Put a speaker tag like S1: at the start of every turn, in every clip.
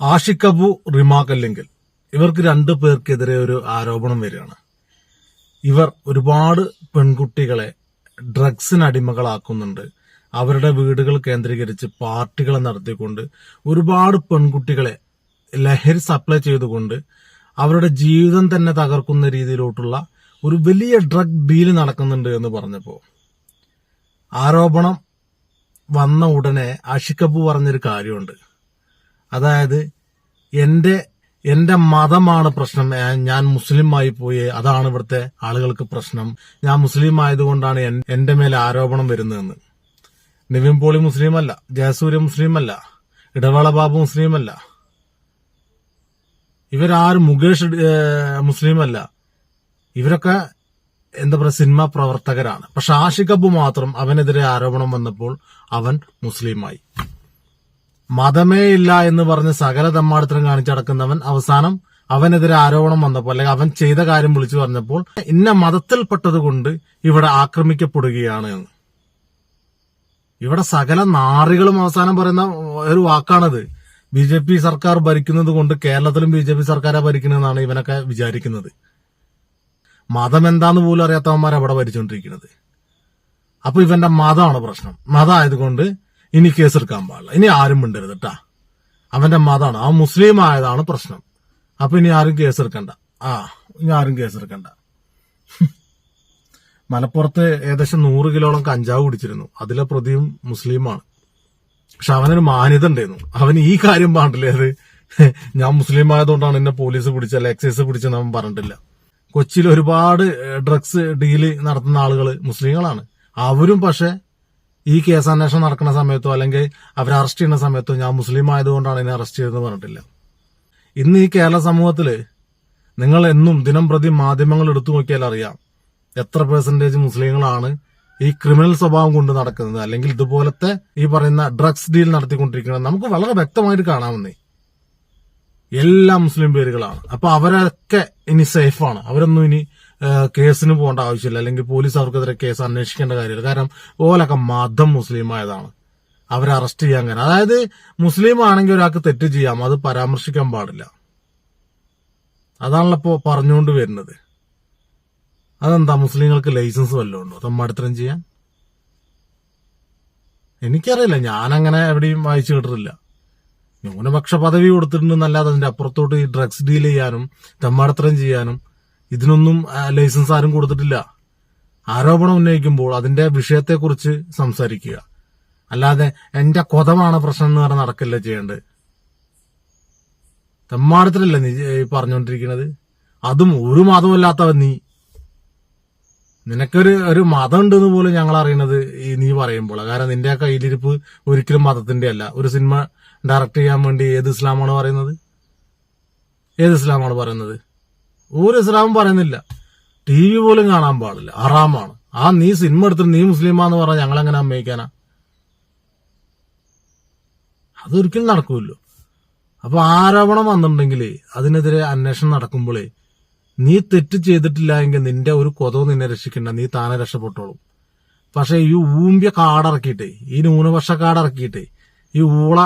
S1: ആഷിഖ് റിമാക്കല്ലെങ്കിൽ ഇവർക്ക് രണ്ടു പേർക്കെതിരെ ഒരു ആരോപണം വരികയാണ്. ഇവർ ഒരുപാട് പെൺകുട്ടികളെ ഡ്രഗ്സിന് അടിമകളാക്കുന്നുണ്ട്. അവരുടെ വീടുകൾ കേന്ദ്രീകരിച്ച് പാർട്ടികൾ നടത്തിക്കൊണ്ട് ഒരുപാട് പെൺകുട്ടികളെ ലഹരി സപ്ലൈ ചെയ്തുകൊണ്ട് അവരുടെ ജീവിതം തന്നെ തകർക്കുന്ന രീതിയിലോട്ടുള്ള ഒരു വലിയ ഡ്രഗ് ഡീൽ നടക്കുന്നുണ്ട് എന്ന് പറഞ്ഞപ്പോ ആരോപണം വന്ന ഉടനെ അഷിക്കപ്പു പറഞ്ഞൊരു കാര്യമുണ്ട്. അതായത് എന്റെ എന്റെ മതമാണ് പ്രശ്നം. ഞാൻ- മുസ്ലിമായി പോയി അതാണ് ഇവിടുത്തെ ആളുകൾക്ക് പ്രശ്നം. ഞാൻ മുസ്ലിം ആയതുകൊണ്ടാണ് എന്റെ മേലെ ആരോപണം വരുന്നതെന്ന്. നിവിൻ പോളി മുസ്ലിം അല്ല ജയസൂര്യ മുസ്ലിം അല്ല ഇടവേള ബാബു മുസ്ലിം അല്ല ഇവരാരും മുകേഷ് മുസ്ലിം അല്ല ഇവരൊക്കെ എന്താ പറയുക സിനിമ പ്രവർത്തകരാണ്. പക്ഷെ ആഷിഖ് മാത്രം അവനെതിരെ ആരോപണം വന്നപ്പോൾ അവൻ മുസ്ലിമായി. മതമേ ഇല്ല എന്ന് പറഞ്ഞ് സകല തമ്മാടത്തിനും കാണിച്ചടക്കുന്നവൻ അവസാനം അവനെതിരെ ആരോപണം വന്നപ്പോൾ അല്ലെങ്കിൽ അവൻ ചെയ്ത കാര്യം വിളിച്ചു പറഞ്ഞപ്പോൾ ഇന്ന മതത്തിൽപ്പെട്ടത് കൊണ്ട് ഇവിടെ ആക്രമിക്കപ്പെടുകയാണ് എന്ന്. ഇവിടെ സകല നാറികളും അവസാനം പറയുന്ന ഒരു വാക്കാണത്. ബി ജെ പി സർക്കാർ ഭരിക്കുന്നത് കൊണ്ട് കേരളത്തിലും ബി ജെ പി സർക്കാരാ ഭരിക്കുന്നതെന്നാണ് ഇവനൊക്കെ വിചാരിക്കുന്നത്. മതം എന്താന്ന് പോലും അറിയാത്തവന്മാർ അവിടെ ഭരിച്ചുകൊണ്ടിരിക്കുന്നത് അപ്പൊ ഇവന്റെ മതമാണ് പ്രശ്നം. മതമായതുകൊണ്ട് ഇനി കേസെടുക്കാൻ പാടില്ല. ഇനി ആരും മിണ്ടരുത് കേട്ടാ അവന്റെ മതമാണ് ആ മുസ്ലിം ആയതാണ് പ്രശ്നം. അപ്പൊ ഇനി ആരും കേസെടുക്കണ്ട. ആ ഇനി ആരും കേസെടുക്കണ്ട. മലപ്പുറത്ത് ഏകദേശം നൂറ് കിലോളം കഞ്ചാവ് കുടിച്ചിരുന്നു. അതിലെ പ്രതിയും മുസ്ലിമാണ്. പക്ഷെ അവനൊരു മാന്യത ഉണ്ടായിരുന്നു. അവൻ ഈ കാര്യം പാടില്ലേ അത്? ഞാൻ മുസ്ലിം ആയതുകൊണ്ടാണ് എന്നെ പോലീസ് പിടിച്ചല്ല എക്സൈസ് പിടിച്ചെന്ന് അവൻ പറഞ്ഞിട്ടില്ല. കൊച്ചിയിൽ ഒരുപാട് ഡ്രഗ്സ് ഡീൽ നടത്തുന്ന ആളുകൾ മുസ്ലിങ്ങളാണ്. അവരും പക്ഷെ ഈ കേസ് അന്വേഷണം നടക്കുന്ന സമയത്തോ അല്ലെങ്കിൽ അവരെ അറസ്റ്റ് ചെയ്യുന്ന സമയത്തോ ഞാൻ മുസ്ലിം ആയതുകൊണ്ടാണ് എന്നെ അറസ്റ്റ് ചെയ്തതെന്ന് പറഞ്ഞിട്ടില്ല. ഇന്ന് ഈ കേരള സമൂഹത്തിൽ നിങ്ങൾ എന്നും ദിനം പ്രതി മാധ്യമങ്ങൾ എടുത്തു നോക്കിയാൽ അറിയാം എത്ര പെർസെന്റേജ് മുസ്ലിങ്ങളാണ് ഈ ക്രിമിനൽ സ്വഭാവം കൊണ്ട് നടക്കുന്നത് അല്ലെങ്കിൽ ഇതുപോലത്തെ ഈ പറയുന്ന ഡ്രഗ്സ് ഡീൽ നടത്തിക്കൊണ്ടിരിക്കുന്നത്. നമുക്ക് വളരെ വ്യക്തമായിട്ട് കാണാവുന്നേ എല്ലാ മുസ്ലിം പേരുകളാണ്. അപ്പൊ അവരൊക്കെ ഇനി സേഫാണ് അവരൊന്നും ഇനി കേസിന് പോകേണ്ട ആവശ്യമില്ല. അല്ലെങ്കിൽ പോലീസ് അവർക്കെതിരെ കേസ് അന്വേഷിക്കേണ്ട കാര്യമില്ല. കാരണം ഓലൊക്കെ മതം മുസ്ലിം ആയതാണ് അവരെ അറസ്റ്റ് ചെയ്യാൻ കാരണം. അതായത് മുസ്ലിം ആണെങ്കിൽ ഒരാൾക്ക് തെറ്റ് ചെയ്യാം. അത് പരാമർശിക്കാൻ പാടില്ല. അതാണല്ലോ ഇപ്പോ പറഞ്ഞുകൊണ്ട് വരുന്നത്. അതെന്താ? മുസ്ലിങ്ങൾക്ക് ലൈസൻസ് വല്ലതും ഉണ്ടോ? തമ്മാടിത്തരം ചെയ്യാൻ? എനിക്കറിയില്ല. ഞാനങ്ങനെ എവിടെയും വായിച്ചു കേട്ടിട്ടില്ല. ന്യൂനപക്ഷ പദവി കൊടുത്തിട്ടുണ്ടെന്നല്ലാതെ അതിന്റെ അപ്പുറത്തോട്ട് ഈ ഡ്രഗ്സ് ഡീൽ ചെയ്യാനും തെമ്മാടത്തരം ചെയ്യാനും ഇതിനൊന്നും ലൈസൻസ് ആരും കൊടുത്തിട്ടില്ല. ആരോപണം ഉന്നയിക്കുമ്പോൾ അതിന്റെ വിഷയത്തെക്കുറിച്ച് സംസാരിക്കുക. അല്ലാതെ എന്റെ കൊതമാണ് പ്രശ്നം എന്ന് പറഞ്ഞ് നടക്കില്ല ചെയ്യേണ്ടത്. തെമ്മാടത്തിലല്ലേ നീ പറഞ്ഞുകൊണ്ടിരിക്കുന്നത് അതും ഒരു മതമല്ലാത്തവൻ നീ. നിനക്കൊരു ഒരു മതം ഉണ്ടെന്ന് പോലും ഞങ്ങൾ അറിയണത് ഈ നീ പറയുമ്പോൾ. കാരണം നിന്റെ കയ്യിലിരിപ്പ് ഒരിക്കലും മതത്തിന്റെ അല്ല. ഒരു സിനിമ ഡയറക്ട് ചെയ്യാൻ വേണ്ടി ഏത് ഇസ്ലാമാണ് പറയുന്നത്? ഏത് ഇസ്ലാമാണ് പറയുന്നത്? ഒരു ഇസ്ലാമും പറയുന്നില്ല. ടി വി പോലും കാണാൻ പാടില്ല. അറാമാണ് ആ നീ സിനിമ എടുത്തിട്ട് നീ മുസ്ലിമാന്ന് പറഞ്ഞാൽ ഞങ്ങളെങ്ങനെ അമ്മയിക്കാനാ? അതൊരിക്കലും നടക്കൂല്ലോ അപ്പൊ ആരോപണം വന്നിട്ടുണ്ടെങ്കിൽ അതിനെതിരെ അന്വേഷണം നടക്കുമ്പോഴേ നീ തെറ്റ് ചെയ്തിട്ടില്ല എങ്കിൽ നിന്റെ ഒരു കൊതവ് നിന്നെ രക്ഷിക്കണ്ട. നീ താനെ രക്ഷപ്പെട്ടോളും. പക്ഷെ ഈ ഊമ്പിയ കാടിറക്കിയിട്ടേ ഈ ന്യൂനപക്ഷ കാടിറക്കിയിട്ടേ ഈ ഊള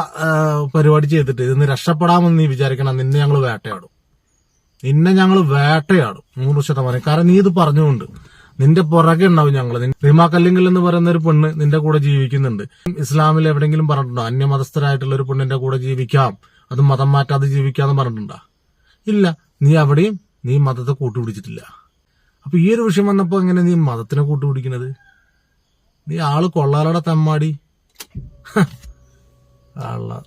S1: പരിപാടി ചെയ്തിട്ട് ഇതിന് രക്ഷപ്പെടാമെന്ന് നീ വിചാരിക്കണം. നിന്നെ ഞങ്ങൾ വേട്ടയാടും. നിന്നെ ഞങ്ങൾ വേട്ടയാടും. നൂറ് ശതമാനം. കാരണം നീ ഇത് പറഞ്ഞുകൊണ്ട് നിന്റെ പുറകെ ഉണ്ടാവും ഞങ്ങൾ റിമാ കല്ലിങ്കൽ എന്ന് പറയുന്ന ഒരു പെണ്ണ് നിന്റെ കൂടെ ജീവിക്കുന്നുണ്ട്. ഇസ്ലാമിൽ എവിടെയെങ്കിലും പറഞ്ഞിട്ടുണ്ടോ? അന്യമതസ്ഥരായിട്ടുള്ള ഒരു പെണ്ണിന്റെ കൂടെ ജീവിക്കാം. അത് മതം മാറ്റാതെ ജീവിക്കാന്ന് പറഞ്ഞിട്ടുണ്ടോ? ഇല്ല. നീ അവിടെയും നീ മതത്തെ കൂട്ടുപിടിച്ചിട്ടില്ല. അപ്പൊ ഈ ഒരു വിഷയം വന്നപ്പോ എങ്ങനെ നീ മതത്തിനെ കൂട്ടുപിടിക്കണത്? നീ ആൾ കൊള്ളാലോടെ തമ്മാടി. ആള.